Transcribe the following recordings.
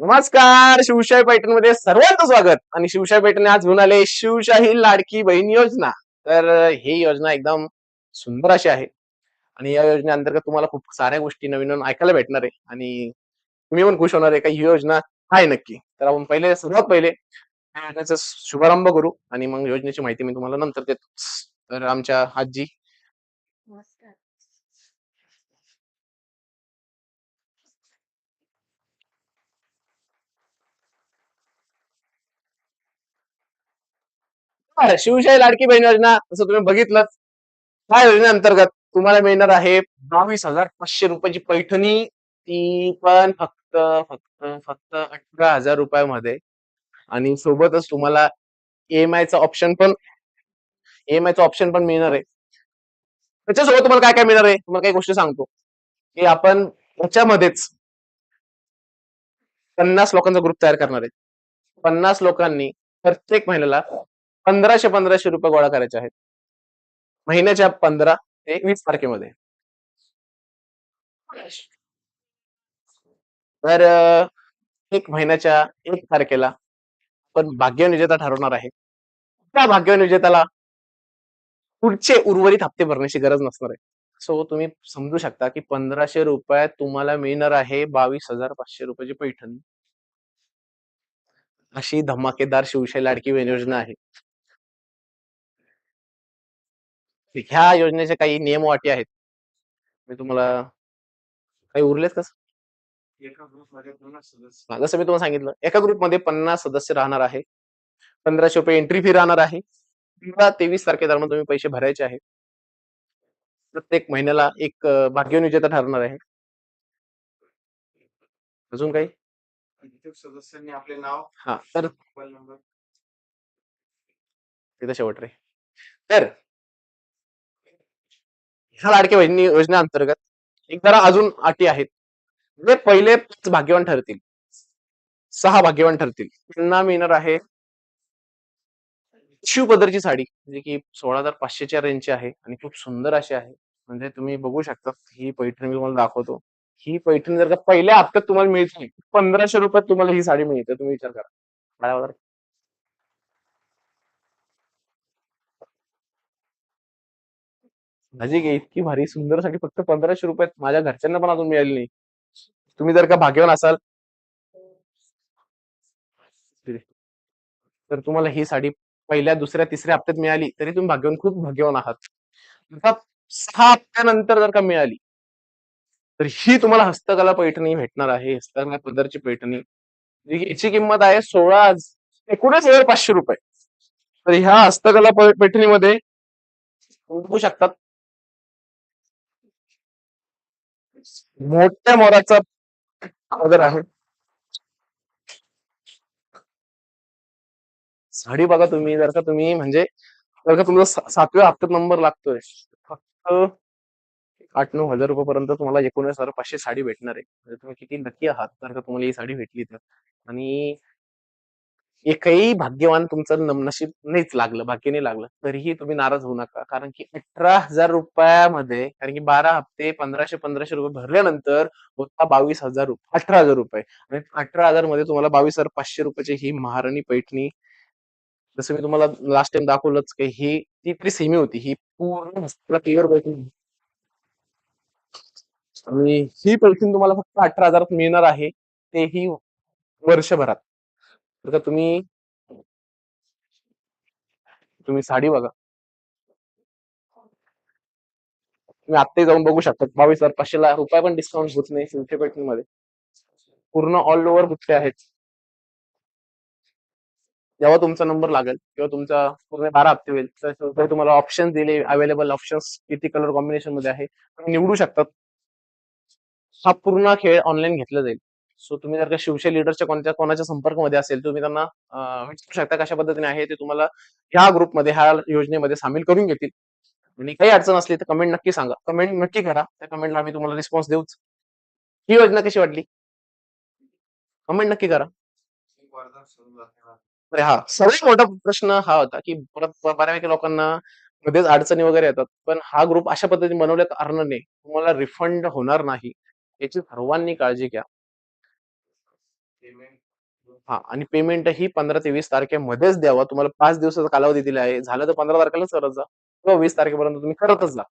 नमस्कार शिवशाही पैठणमध्ये सर्वांचं स्वागत. आणि शिवशाही पैठण आज घेऊन आले शिवशाही लाडकी बहीण योजना. तर ही योजना एकदम सुंदर अशी आहे. आणि या योजनेअंतर्गत तुम्हाला खूप साऱ्या गोष्टी नवीन नवीन ऐकायला भेटणार आहे. आणि तुम्ही पण खुश होणार आहे का? ही योजना आहे नक्की. तर आपण पहिले सर्वात पहिले. या योजनेचा शुभारंभ करू. आणि मग योजनेची माहिती मी तुम्हाला नंतर देतो. तर आमच्या आजी. शिवशाही लाडकी बहीण योजना जसं तुम्ही बघितलं या योजनेअंतर्गत तुम्हाला मिळणार आहे बावीस हजार पाचशे रुपयाची पैठणी. ती पण फक्त फक्त फक्त अठरा हजार रुपयामध्ये. आणि सोबतच तुम्हाला ईएमआय चा ऑप्शन पण ईएमआय चा ऑप्शन पण मिळणार आहे. त्याच्यासोबत तुम्हाला काय काय मिळणार आहे? तुम्हाला काही गोष्टी सांगतो. की आपण याच्यामध्येच पन्नास लोकांचा ग्रुप तयार करणार आहे. पन्नास लोकांनी प्रत्येक महिन्याला पंधराशे पंधराशे रुपये गोळा करायचे आहेत. महिन्याच्या पंधरा ते वीस तारखेमध्ये. तर एक महिन्याच्या एक तारखेला आपण भाग्यवान विजेता ठरवणार आहे. त्या भाग्यवान विजेत्याला पुढचे उर्वरित हप्ते भरण्याची गरज नसणार आहे. सो तुम्ही समजू शकता की पंधराशे रुपयात तुम्हाला मिळणार आहे बावीस हजार पाचशे रुपयाची पैठण. अशी धमाकेदार शिवशाही लाडकी योजना आहे. ह्या योजनेचे काही नियम व अटी आहेत. मी तुम्हाला काही उरलेत का एका ग्रुपमध्ये पन्नास सदस्य. हा, जसं मी तुम्हाला सांगितलं एका ग्रुपमध्ये पन्नास सदस्य राहणार आहे. पंधराशे रुपये एंट्री फी राहणार आहे. पंधरा तेवीस तारखेदरम्यान तुम्ही पैसे भरायचे आहेत. प्रत्येक महिन्याला एक अं, भाग्यवान विजेता ठरणार आहे. अजून काही? सदस्यांनी आपले नाव हा तर मोबाईल नंबर. शेवट रे. तर ह्या लाडक्या बहिणी योजनेअंतर्गत एक जरा अजून अटी आहेत. जे पहिले पाच भाग्यवान ठरतील. सहा भाग्यवान ठरतील. त्यांना मिळणार आहे शिवपदरची साडी म्हणजे की सोळा हजार पाचशेच्या रेंजची आहे आणि खूप सुंदर अशी आहे. म्हणजे तुम्ही बघू शकता ही पैठणी मी तुम्हाला दाखवतो. ही पैठणी जर का पहिल्या हप्त्यात तुम्हाला मिळते पंधराशे रुपयात तुम्हाला ही साडी मिळते तुम्ही विचार करा. भाजी वगैरे. इतकी भारी सुंदरसाठी फक्त पंधराशे रुपयात माझ्या घरच्यांना पण अजून मिळाली नाही. तुम्ही जर का भाग्यवान असाल तर तुम्हाला ही साडी पहिल्या दुसऱ्या तिसऱ्या हप्त्यात मिळाली तरी तुम्ही भाग्यवान खूप भाग्यवान आहात. सहा हप्त्यानंतर जर का मिळाली तर ही तुम्हाला हस्तकला पैठणी भेटणार आहे हस्तकला पदरची पैठणी. याची किंमत आहे सोळा एकूणच एकोणीस हजार पाचशे रुपये. तर ह्या हस्तकला पैठणीमध्ये बघू शकतात मोठ्या मोराचा पदर आहे. साडी बघा तुम्ही जर का तुम्ही म्हणजे जर का तुमचा सातव्या हप्त्यात नंबर लागतोय फक्त आठ नऊ हजार रुपयापर्यंत तुम्हाला एकोणीस हजार पाचशे साडी भेटणार आहे. म्हणजे तुम्ही किती नक्की आहात जर का तुम्हाला ही साडी भेटली तर. आणि एकही भाग्यवान तुमचं नमनशीब नाहीच लागलं भाग्य नाही लागलं तरीही तुम्ही नाराज होऊ नका. कारण की अठरा हजार रुपयामध्ये कारण की बारा हप्ते पंधराशे पंधराशे रुपये भरल्यानंतर होता बावीस हजार रुपये अठरा हजार रुपये. आणि अठरा हजारमध्ये तुम्हाला बावीस हजार पाचशे रुपयाची ही महाराणी पैठणी जसं मी तुम्हाला लास्ट टाइम दाखवलंच की ही ती तरी सेमी होती ही पूर्ण क्लिअर पैठणी. आणि ही पैठणी तुम्हाला फक्त अठरा हजारात मिळणार आहे तेही वर्षभरात. तर का तुम्ही तुम्ही साडी बघा. तुम्ही आत्ताही जाऊन बघू शकता. बावीस हजार पाचशे ला रुपये पण डिस्काउंट होत नाही सिल्के पैठणीमध्ये पूर्ण ऑल ओव्हर बुट्टे आहेत. जेव्हा तुमचा नंबर लागेल किंवा तुमचा पूर्ण बारा हप्ते होईल तर तुम्हाला ऑप्शन दिले अवेलेबल ऑप्शन्स किती कलर कॉम्बिनेशनमध्ये आहे तुम्ही निवडू शकतात हा पूर्ण खेळ ऑनलाईन घेतला जाईल. सो तुम्ही जर का शिवसेना लिडरच्या कोणत्या कोणाच्या संपर्कामध्ये असेल तुम्ही त्यांना विचारू शकता कशा पद्धतीने आहे ते तुम्हाला ह्या ग्रुपमध्ये ह्या योजनेमध्ये सामील करून घेतील. आणि काही अडचण असली तर कमेंट नक्की सांगा. कमेंट नक्की करा. त्या कमेंटला आम्ही तुम्हाला रिस्पॉन्स देऊच. ही योजना कशी वाटली कमेंट नक्की करा. अरे हा सगळ्यात मोठा प्रश्न हा होता की परत बऱ्यापैकी लोकांना मध्येच अडचणी वगैरे येतात. पण हा ग्रुप अशा पद्धतीने बनवल्या कारणाने तुम्हाला रिफंड होणार नाही. याची सर्वांनी काळजी घ्या. हा आणि पेमेंट ही पंधरा ते वीस तारखेमध्येच द्यावा. तुम्हाला पाच दिवसाचा कालावधी दिला आहे. झालं तर पंधरा तारखेलाच करत जा. किंवा वीस तारखेपर्यंत तुम्ही करतच जा.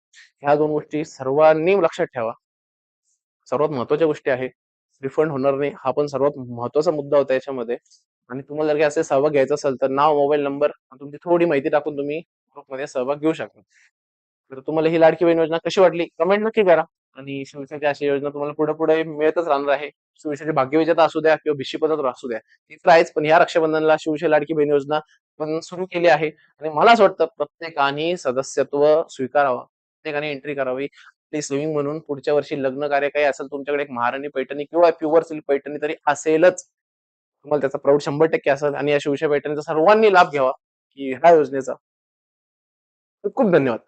ह्या दोन गोष्टी सर्वांनी लक्षात ठेवा. सर्वात महत्त्वाच्या गोष्टी आहे रिफंड होणार नाही. हा पण सर्वात महत्त्वाचा मुद्दा होता याच्यामध्ये. आणि तुम्हाला जर असे सहभाग घ्यायचा असेल तर नाव मोबाईल नंबर तुमची थोडी माहिती टाकून तुम्ही ग्रुपमध्ये सहभाग घेऊ शकता. तर तुम्हाला ही लाडकी बहीण योजना कशी वाटली? कमेंट नक्की करा. आणि शिवसेनेची अशी योजना तुम्हाला पुढे पुढे मिळतच राहणार आहे. शिवसेनेचे भाग्यविजेता असू द्या किंवा भिशी पदर असू द्या ती तर आहेच. पण ह्या रक्षाबंधनला शिवसेना लाडकी बहीण योजना पण सुरू केली आहे. आणि मला असं वाटतं प्रत्येकाने सदस्यत्व स्वीकारावं. प्रत्येकाने एंट्री करावी. आपली स्विमिंग म्हणून पुढच्या वर्षी लग्न कार्य काही असेल तुमच्याकडे एक महाराणी पैठणी किंवा प्युअर सिल्क पैठणी तरी असेलच. तुम्हाला त्याचा प्रौढ शंभर टक्के असेल आणि या शिवसेना पैठणीचा सर्वांनी लाभ घ्यावा की ह्या योजनेचा. खूप धन्यवाद.